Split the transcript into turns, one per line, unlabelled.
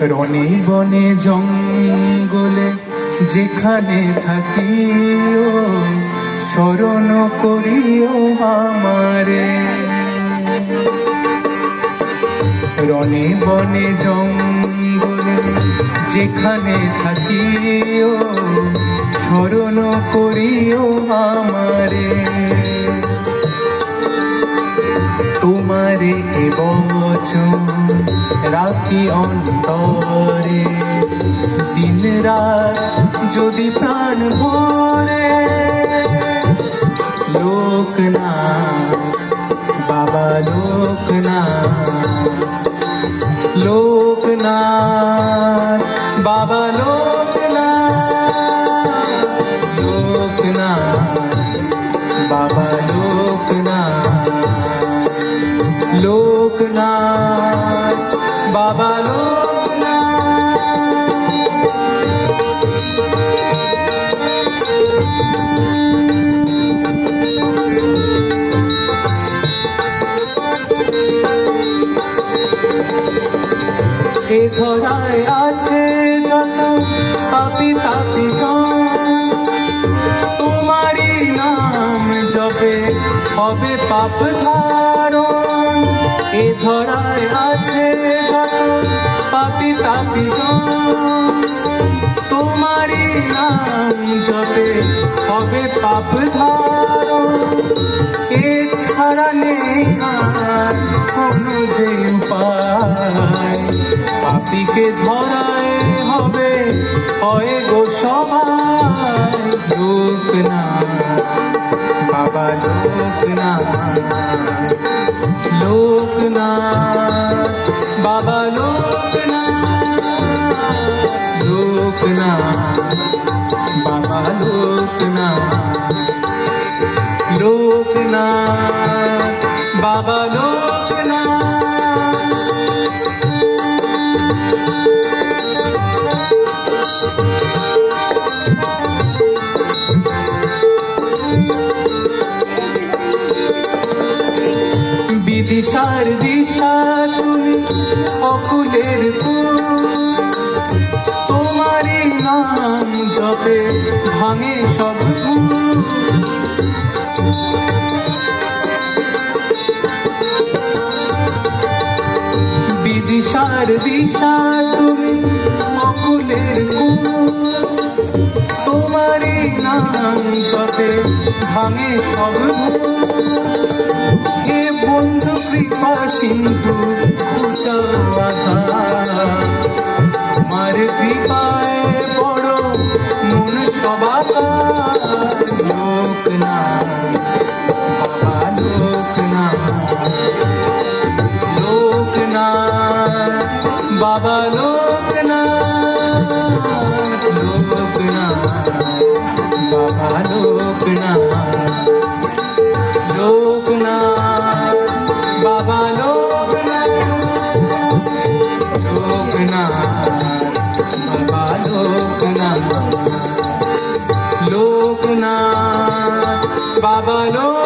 রনে বনে জঙ্গলে যেখানে থাকিও, স্মরণ করিও আমারে। রনে বনে জঙ্গলে যেখানে থাকিও, স্মরণ করিও আমারে। তোমারে বচন রাখি অন্তরে। দিন রাত যদি প্রাণ ভরে লোকনা বাবা লোক না লোক না, বাবা লোক না লোক না, বাবা লোক না। লোকনাথ বাবা এ ধরায় আছে যত পাপি তাপি তোমারই নাম জপে হবে পাপ ধারণ এ ধরায় আছে পাপি তাপি তোমারই নাম জপে হবে পাপ ধারণ। এছাড়া নেই আর কোনো যে উপায়। পাপিকে ধরায় হবে হয় গো সবাই। বাবা লোক না লোক না বাবা লোক না লোক না বাবা লোক না বিদিশার দিশা নাম জপে ভাঙে সব বিদিশার দিশা তুমি অকুলের তোমারই নাম জপে ভাঙে সব হে বন্ধু কৃপা সিন্ধু খুচার দিক लोकनाथ बाबा लोकनाथ लोकनाथ बाबा बाबा लोकनाथ बाबा लोक